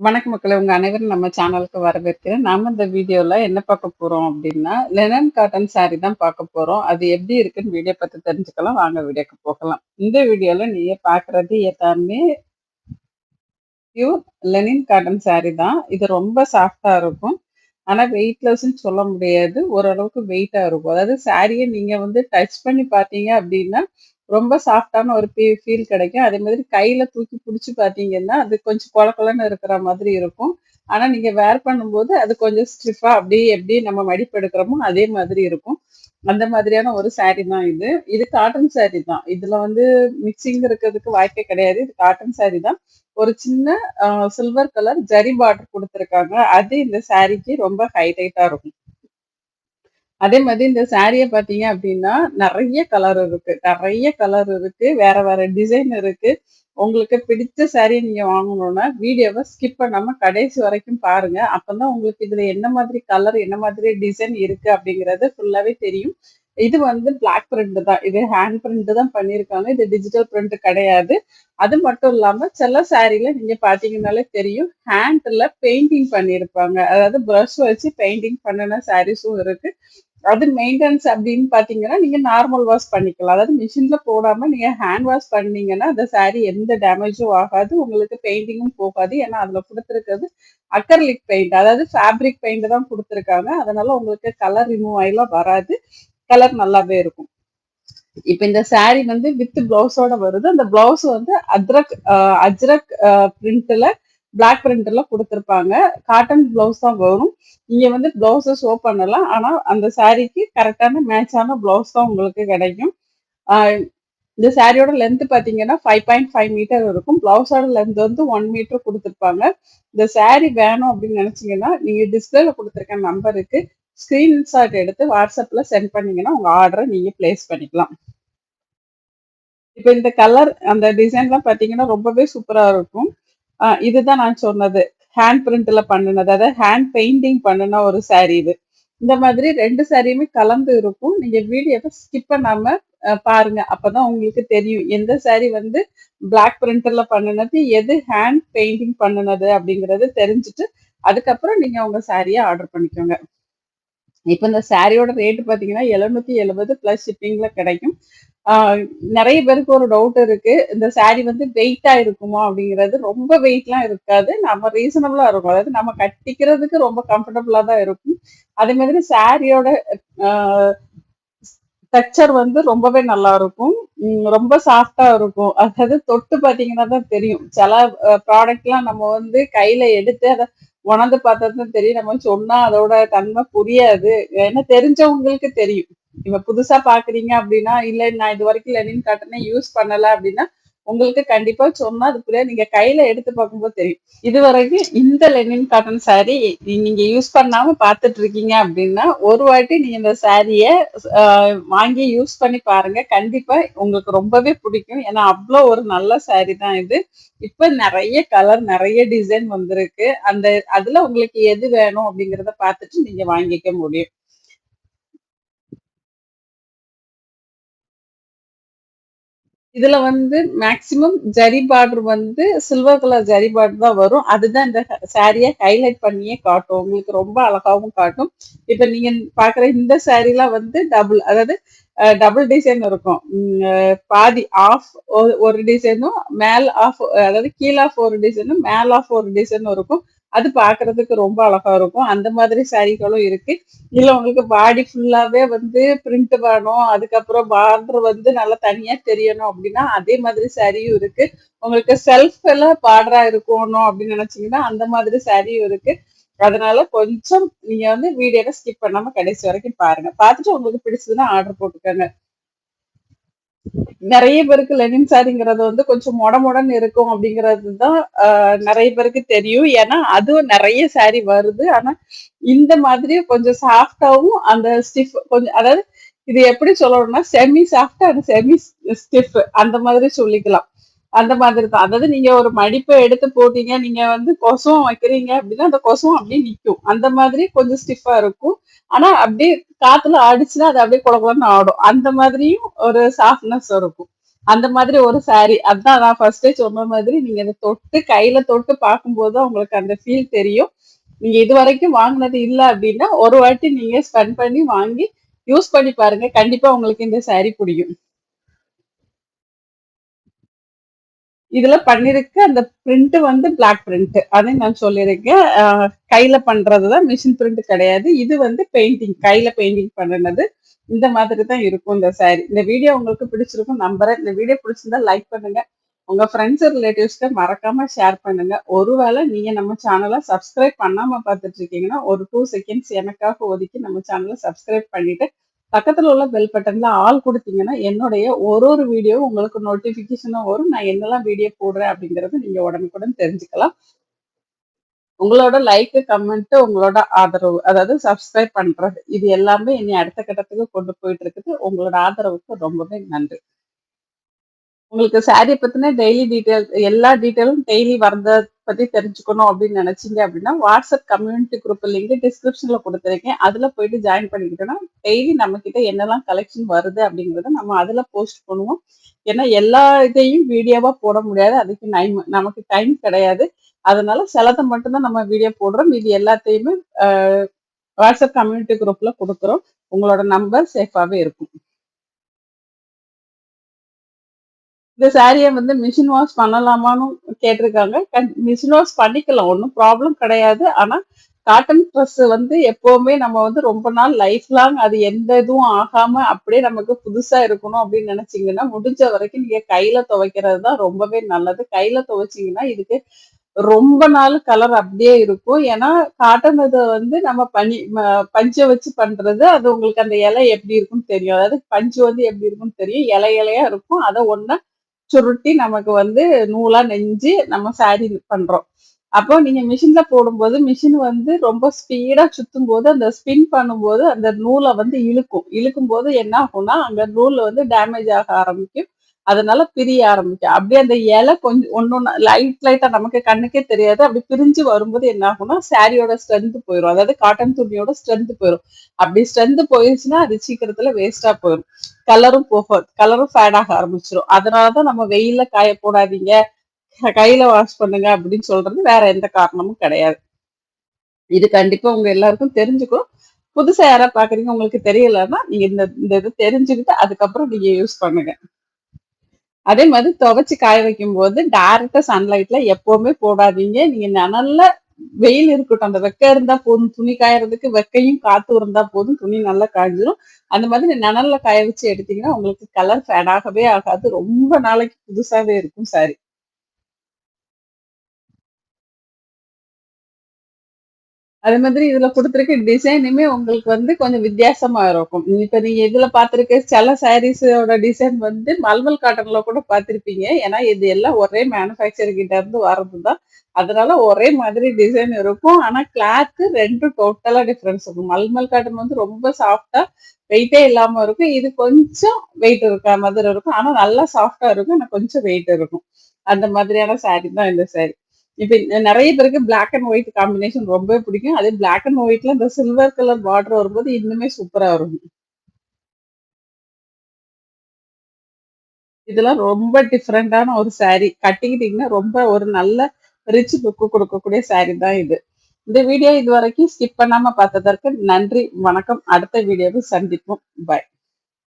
வணக்க மக்களை உங்க அனைவரும் நம்ம சேனலுக்கு வரவேற்கிறேன். நாம இந்த வீடியோல என்ன பார்க்க போறோம் அப்படின்னா லெனன் காட்டன் சாரி தான் பார்க்க போறோம். அது எப்படி இருக்குன்னு வீடியோ பார்த்து தெரிஞ்சுக்கலாம். வாங்க வீடியோக்கு போகலாம். இந்த வீடியோல நீங்க பாக்குறது எல்லாமே பியூர் லெனின் காட்டன் சாரி தான். இது ரொம்ப சாஃப்ட்டா இருக்கும். ஆனா வெயிட்லெஸ்ன்னு சொல்ல முடியாது. ஓரளவுக்கு வெயிட்டா இருக்கும். அதாவது சாரியை நீங்க வந்து டச் பண்ணி பார்த்தீங்க அப்படின்னா ரொம்ப சாஃப்ட்டான ஒரு ஃபீ ஃபீல் கிடைக்கும். அதே மாதிரி கையில தூக்கி பிடிச்சி பார்த்தீங்கன்னா, அது கொஞ்சம் குழக்கலன்னு இருக்கிற மாதிரி இருக்கும். ஆனால் நீங்கள் வேர் பண்ணும்போது அது கொஞ்சம் ஸ்டிஃபாக அப்படியே எப்படி நம்ம மடிப்பு எடுக்கிறோமோ, அதே மாதிரி இருக்கும். அந்த மாதிரியான ஒரு சாரி தான் இது. இது காட்டன் சாரி தான். இதில் வந்து மிக்ஸிங் இருக்கிறதுக்கு வாய்ப்பே கிடையாது. இது காட்டன் சாரி தான். ஒரு சின்ன சில்வர் கலர் ஜரி பார்டர் கொடுத்துருக்காங்க அது இந்த சாரிக்கு ரொம்ப ஹைலைட்டாக இருக்கும். அதே மாதிரி இந்த சாரியை பார்த்தீங்க அப்படின்னா நிறைய கலர் இருக்கு. நிறைய கலர் இருக்கு. வேற வேற டிசைன் இருக்கு. உங்களுக்கு பிடிச்ச சாரியை நீங்க வாங்கணும்னா, வீடியோவை ஸ்கிப் பண்ணாம கடைசி வரைக்கும் பாருங்க. அப்பதான் உங்களுக்கு இதுல என்ன மாதிரி கலர், என்ன மாதிரி டிசைன் இருக்கு அப்படிங்கறது ஃபுல்லாவே தெரியும். இது வந்து பிளாக் பிரிண்ட் தான். இது ஹேண்ட் பிரிண்ட் தான் பண்ணியிருக்காங்க. இது டிஜிட்டல் பிரிண்ட் கிடையாது. அது மட்டும் இல்லாம சில சாரில நீங்க பார்த்தீங்கன்னாலே தெரியும். ஹேண்ட்ல பெயிண்டிங் பண்ணியிருப்பாங்க. அதாவது ப்ரஷ் வச்சு பெயிண்டிங் பண்ணுன சாரீஸும் இருக்கு. அது மெயின்டெனன்ஸ் அப்படின்னு பார்த்தீங்கன்னா, நீங்க நார்மல் வாஷ் பண்ணிக்கலாம். அதாவது மிஷின்ல போடாம நீங்க ஹேண்ட் வாஷ் பண்ணீங்கன்னா, அந்த சாரி எந்த டேமேஜும் ஆகாது. உங்களுக்கு பெயிண்டிங்கும் போகாது. ஏன்னா அதுல கொடுத்துருக்கிறது அக்கர்லிக் பெயிண்ட். அதாவது ஃபேப்ரிக் பெயிண்ட் தான் கொடுத்துருக்காங்க அதனால உங்களுக்கு கலர் ரிமூவ் ஆயிலாம் வராது. கலர் நல்லாவே இருக்கும். இப்ப இந்த சாரி வந்து வித் ப்ளவுஸோட வருது. அந்த ப்ளவுஸ் வந்து அத்ரக் அஜ்ரக் பிரிண்ட்ல பிளாக் பிரிண்டர்ல கொடுத்துருப்பாங்க காட்டன் ப்ளவுஸ் தான் வரும். நீங்க வந்து பிளவுஸை ஷோ பண்ணலாம். ஆனா அந்த சாரிக்கு கரெக்டான மேட்சான ப்ளவுஸ் தான் உங்களுக்கு கிடைக்கும். இந்த சாரியோட லென்த் பார்த்தீங்கன்னா, 5.5 மீட்டர் இருக்கும். ப்ளவுஸோட லென்த் வந்து ஒன் மீட்டர் கொடுத்துருப்பாங்க இந்த சாரி வேணும் அப்படின்னு நினச்சிங்கன்னா நீங்கள் டிஸ்பிளேல கொடுத்துருக்க நம்பருக்கு ஸ்க்ரீன்ஷாட் எடுத்து வாட்ஸ்அப்பில் சென்ட் பண்ணிங்கன்னா உங்கள் ஆர்டரை நீங்கள் பிளேஸ் பண்ணிக்கலாம். இப்போ இந்த கலர் அந்த டிசைன்லாம் பார்த்தீங்கன்னா, ரொம்பவே சூப்பராக இருக்கும். இதுதான் நான் சொன்னது. ஹேண்ட் பிரிண்ட்ல பண்ணுனது. அதாவது ஹேண்ட் பெயிண்டிங் பண்ணுன ஒரு சாரி இது. இந்த மாதிரி ரெண்டு சாரியுமே கலந்து இருக்கும். நீங்க வீடியோவை ஸ்கிப் பண்ணாம பாருங்க. அப்பதான் உங்களுக்கு தெரியும். எந்த சாரி வந்து பிளாக் பிரிண்டர்ல பண்ணுனது, எது ஹேண்ட் பெயிண்டிங் பண்ணுனது அப்படிங்கறது தெரிஞ்சுட்டு, அதுக்கப்புறம் நீங்க உங்க சாரியை ஆர்டர் பண்ணிக்கோங்க. இப்போ இந்த சாரியோட ரேட் பார்த்தீங்கன்னா, 770 பிளஸ் ஷிப்பிங்ல கிடைக்கும். நிறைய பேருக்கு ஒரு டவுட் இருக்கு. இந்த சாரி வந்து வெயிட்டா இருக்குமா? அப்படிங்கிறது ரொம்ப வெயிட்லாம் இருக்காது. நம்ம ரீசனபிளா இருக்கும். அதாவது நம்ம கட்டிக்கிறதுக்கு ரொம்ப கம்ஃபர்டபுளா தான் இருக்கும். அதே மாதிரி சாரியோட டச்சர் வந்து ரொம்பவே நல்லா இருக்கும் ரொம்ப சாஃப்டா இருக்கும். அதாவது தொட்டு பார்த்தீங்கன்னா தான் தெரியும். சில ப்ராடக்ட்லாம் நம்ம வந்து கையில எடுத்து அத உணர்ந்து பார்த்தா தான் தெரியும். நம்ம சொன்னா அதோட தன்மை புரியாது. ஏன்னா தெரிஞ்சவங்களுக்கு தெரியும். இப்ப புதுசா பாக்குறீங்க அப்படின்னா இல்ல நான் இது வரைக்கும் லெனின் காட்டனே யூஸ் பண்ணல அப்படின்னா உங்களுக்கு கண்டிப்பா சொன்னா அது புரியாது. நீங்க கையில எடுத்து பார்க்கும்போது தெரியும். இதுவரைக்கும் இந்த லெனின் காட்டன் சாரி நீங்க யூஸ் பண்ணாம பார்த்துட்டு இருக்கீங்க அப்படின்னா ஒரு வாட்டி நீங்க இந்த சாரிய வாங்கி யூஸ் பண்ணி பாருங்க. கண்டிப்பா உங்களுக்கு ரொம்பவே பிடிக்கும். ஏன்னா அவ்வளோ ஒரு நல்ல சாரி தான் இது. இப்ப நிறைய கலர், நிறைய டிசைன் வந்திருக்கு. அந்த அதுல உங்களுக்கு எது வேணும் அப்படிங்கறத பார்த்துட்டு நீங்க வாங்கிக்க முடியும். இதுல வந்து மேக்சிமம் ஜரி பார்டர் வந்து சில்வர் கலர் ஜரி பார்டர் தான் வரும். அதுதான் இந்த சாரியை ஹைலைட் பண்ணியே காட்டும். உங்களுக்கு ரொம்ப அழகாகவும் காட்டும். இப்ப நீங்க பார்க்குற இந்த சாரிலாம் வந்து டபுள் அதாவது டபுள் டிசைன் இருக்கும். பாதி ஆஃப் ஒரு டிசைனும், மேல் ஆஃப் அதாவது கீழ் ஆஃப் ஒரு டிசைனும், மேல் ஆஃப் ஒரு டிசைனும் இருக்கும். அது பார்க்கறதுக்கு ரொம்ப அழகா இருக்கும். அந்த மாதிரி சாரீகளும் இருக்கு. இல்லை உங்களுக்கு பாடி ஃபுல்லாவே வந்து பிரிண்ட் வேணும். அதுக்கப்புறம் பார்டர் வந்து நல்லா தனியா தெரியணும் அப்படின்னா அதே மாதிரி சாரியும் இருக்கு. உங்களுக்கு செல்ஃப் எல்லாம் பார்டரா இருக்கணும் அப்படின்னு நினைச்சீங்கன்னா அந்த மாதிரி சாரியும் இருக்கு. அதனால கொஞ்சம் நீங்க வந்து வீடியோவை ஸ்கிப் பண்ணாம கடைசி வரைக்கும் பாருங்க. பார்த்துட்டு உங்களுக்கு பிடிச்சதுன்னா ஆர்டர் போட்டுக்கோங்க. நிறைய பேருக்கு லெனின் சாரிங்கிறது வந்து கொஞ்சம் மொட இருக்கும் அப்படிங்கிறது தான் நிறைய பேருக்கு தெரியும். ஏன்னா, அதுவும் நிறைய சாரி வருது. ஆனா, இந்த மாதிரி கொஞ்சம் சாஃப்ட்டாவும் அந்த ஸ்டிஃப் கொஞ்சம் அதாவது இது எப்படி சொல்லணும்னா, semi soft and semi stiff அந்த மாதிரி சொல்லிக்கலாம். அந்த மாதிரி தான். அதாவது நீங்க ஒரு மடிப்பை எடுத்து போட்டீங்க, நீங்க வந்து கொசுவம் வைக்கிறீங்க அப்படின்னா அந்த கொசுவம் அப்படியே நிக்கும். அந்த மாதிரி கொஞ்சம் ஸ்டிஃபா இருக்கும். ஆனா, அப்படியே காத்துல ஆடிச்சுன்னா அது அப்படியே கொழ ஆடும். அந்த மாதிரியும் ஒரு சாஃப்ட்னஸ் இருக்கும். அந்த மாதிரி ஒரு சாரி அதான் நான் ஃபர்ஸ்டே சொன்ன மாதிரி நீங்க அதை தொட்டு கையில தொட்டு பார்க்கும்போது உங்களுக்கு அந்த ஃபீல் தெரியும் நீங்க இது வரைக்கும் வாங்குனது இல்ல அப்படின்னா ஒரு வாட்டி நீங்க ஸ்பெண்ட் பண்ணி வாங்கி யூஸ் பண்ணி பாருங்க கண்டிப்பா உங்களுக்கு இந்த சாரி பிடிக்கும் இதுல பண்ணிருக்க அந்த பிரிண்ட் வந்து பிளாக் பிரிண்ட் அதையும் நான் சொல்லியிருக்கேன் கையில பண்றதுதான் மிஷின் பிரிண்ட் கிடையாது. இது வந்து பெயிண்டிங் கையில பெயிண்டிங் பண்ணினது இந்த மாதிரி தான் இருக்கும் இந்த சாரி இந்த வீடியோ உங்களுக்கு பிடிச்சிருக்கும் நம்புறேன். இந்த வீடியோ பிடிச்சிருந்தா லைக் பண்ணுங்க. உங்க ஃப்ரெண்ட்ஸ் ரிலேட்டிவ்ஸ்க்கு மறக்காம ஷேர் பண்ணுங்க. ஒருவேளை நீங்க நம்ம சேனலை சப்ஸ்கிரைப் பண்ணாம பார்த்துட்டு இருக்கீங்கன்னா ஒரு டூ செகண்ட்ஸ் எனக்காக ஒதுக்கி நம்ம சேனலை சப்ஸ்கிரைப் பண்ணிட்டு பக்கத்துல உள்ள பெல் பட்டன்ல ஆள் கொடுத்தீங்கன்னா என்னுடைய ஒரு ஒரு வீடியோ உங்களுக்கு நோட்டிபிகேஷனும் வரும். நான் என்னெல்லாம் வீடியோ போடுறேன் அப்படிங்கறது நீங்க உடனுக்குடன் தெரிஞ்சுக்கலாம். உங்களோட லைக் கமெண்ட் உங்களோட ஆதரவு அதாவது சப்ஸ்கிரைப் பண்றது இது எல்லாமே இனி அடுத்த கட்டத்துக்கு கொண்டு போயிட்டு இருக்குது. உங்களோட ஆதரவுக்கு ரொம்பவே நன்றி. உங்களுக்கு சாரியை பத்தின டெய்லி டீட்டெயில் எல்லா டீட்டெயிலும் டெய்லி வர்றது பத்தி தெரிஞ்சுக்கணும் அப்படின்னு நினைச்சீங்க அப்படின்னா வாட்ஸ்அப் கம்யூனிட்டி குரூப் லிங்க் டிஸ்கிரிப்ஷன்ல கொடுத்துருக்கேன். அதுல போயிட்டு ஜாயின் பண்ணிக்கிட்டோம்னா டெய்லி நம்ம கிட்ட என்னெல்லாம் கலெக்ஷன் வருது அப்படிங்கறத நம்ம அதுல போஸ்ட் பண்ணுவோம். ஏன்னா எல்லா இதையும் வீடியோவா போட முடியாது. அதுக்கு டைம் நமக்கு டைம் கிடையாது. அதனால சிலதை மட்டும்தான் நம்ம வீடியோ போடுறோம். இது எல்லாத்தையுமே வாட்ஸ்அப் கம்யூனிட்டி குரூப்ல கொடுக்குறோம். உங்களோட நம்பர் சேஃபாவே இருக்கும். இந்த சாரியை வந்து மிஷின் வாஷ் பண்ணலாமான்னு கேட்டிருக்காங்க. மிஷின் வாஷ் பண்ணிக்கலாம் ஒன்றும் ப்ராப்ளம் கிடையாது. ஆனால் காட்டன் ட்ரெஸ் வந்து எப்போவுமே நம்ம வந்து ரொம்ப நாள் லைஃப் லாங் அது எந்த இதுவும் ஆகாம அப்படியே நமக்கு புதுசா இருக்கணும் அப்படின்னு நினைச்சீங்கன்னா முடிஞ்ச வரைக்கும் நீங்க கையில துவைக்கிறது தான் ரொம்பவே நல்லது. கையில துவைச்சிங்கன்னா இதுக்கு ரொம்ப நாள் கலர் அப்படியே இருக்கும். ஏன்னா காட்டன் இதை வந்து நம்ம பனி ம- பஞ்சை வச்சு பண்றது அது உங்களுக்கு அந்த இலை எப்படி இருக்கும்னு தெரியும். அதாவது பஞ்சு வந்து எப்படி இருக்கும்னு தெரியும். இலை இலையா இருக்கும். அதை ஒன்னா சுருட்டி நமக்கு வந்து நூலா நெஞ்சு நம்ம சாரி பண்றோம். அப்போ நீங்க மிஷின்ல போடும்போது மிஷின் வந்து ரொம்ப ஸ்பீடா சுத்தும் போது அந்த ஸ்பின் பண்ணும்போது அந்த நூலை வந்து இழுக்கும். இழுக்கும் போது என்ன ஆகும்னா அங்க நூல் வந்து டேமேஜ் ஆக ஆரம்பிக்கும். அதனால பிரிய ஆரம்பிக்கும். அப்படியே அந்த இலை கொஞ்சம் ஒன்னொன்னு லைட் லைட்டா நமக்கு கண்ணுக்கே தெரியாது. அப்படி பிரிஞ்சு வரும்போது என்ன ஆகும்னா சாரியோட ஸ்ட்ரென்த் போயிடும் அதாவது காட்டன் துணியோட ஸ்ட்ரென்த் போயிடும் அப்படி ஸ்ட்ரென்த் போயிடுச்சுன்னா அது சீக்கிரத்துல வேஸ்டா போயிடும் கலரும் போக கலரும் ஃபேட் ஆக ஆரம்பிச்சிடும் அதனாலதான் நம்ம வெயில்ல காய போடாதீங்க. கையில வாஷ் பண்ணுங்க அப்படின்னு சொல்றது வேற எந்த காரணமும் கிடையாது. இது கண்டிப்பா உங்க எல்லாருக்கும் தெரிஞ்சுக்கும். புதுசா யாரா பாக்குறீங்க உங்களுக்கு தெரியலன்னா நீங்க இந்த இந்த இது தெரிஞ்சுக்கிட்டு அதுக்கப்புறம் நீங்க யூஸ் பண்ணுங்க. அதே மாதிரி துவைச்சு காய வைக்கும் போது டைரக்டா சன்லைட்ல எப்பவுமே போடாதீங்க. நீங்க நிழல்ல வெயில் இருக்கட்டும். அந்த வெக்க இருந்தா போதும். துணி காயறதுக்கு வெக்கையும் காத்து இருந்தா போதும். துணி நல்லா காய்ஞ்சிரும் அந்த மாதிரி நிழல்ல காய வச்சு எடுத்தீங்கன்னா உங்களுக்கு கலர் ஃபேட் ஆகவே ஆகாது. ரொம்ப நாளைக்கு புதுசாவே இருக்கும் சாரி அதே மாதிரி இதுல கொடுத்துருக்க டிசைனுமே உங்களுக்கு வந்து கொஞ்சம் வித்தியாசமா இருக்கும். இப்ப நீங்க இதுல பாத்திருக்க சில சாரீஸோட டிசைன் வந்து மல்மல் காட்டன்ல கூட பாத்திருப்பீங்க ஏன்னா இது எல்லாம் ஒரே மேனுஃபேக்சர் கிட்ட இருந்து வர்றதுதான். அதனால ஒரே மாதிரி டிசைன் இருக்கும். ஆனா கிளாத் ரெண்டும் டோட்டலா டிஃபரன்ஸ் இருக்கும் மல்மல் காட்டன் வந்து ரொம்ப சாஃப்டா வெயிட்டே இல்லாம இருக்கும். இது கொஞ்சம் வெயிட் இருக்க மாதிரி இருக்கும். ஆனா நல்லா சாஃப்டா இருக்கும். ஆனா கொஞ்சம் வெயிட் இருக்கும். அந்த மாதிரியான சாரி தான் இந்த சாரி இப்போ நிறைய பேருக்கு பிளாக் அண்ட் ஒயிட் காம்பினேஷன் ரொம்ப பிடிக்கும். அதே பிளாக் அண்ட் ஒயிட்ல இந்த சில்வர் கலர் பார்டர் வரும்போது இன்னுமே சூப்பரா வரும் இதெல்லாம் ரொம்ப டிஃப்ரெண்டான ஒரு saree. கட்டிக்கிட்டீங்கன்னா ரொம்ப ஒரு நல்ல ரிச் லுக்கு கொடுக்கக்கூடிய saree தான் இது. இந்த வீடியோ இது வரைக்கும் ஸ்கிப் பண்ணாம பார்த்ததற்கு நன்றி வணக்கம். அடுத்த வீடியோவில் சந்திப்போம். பாய்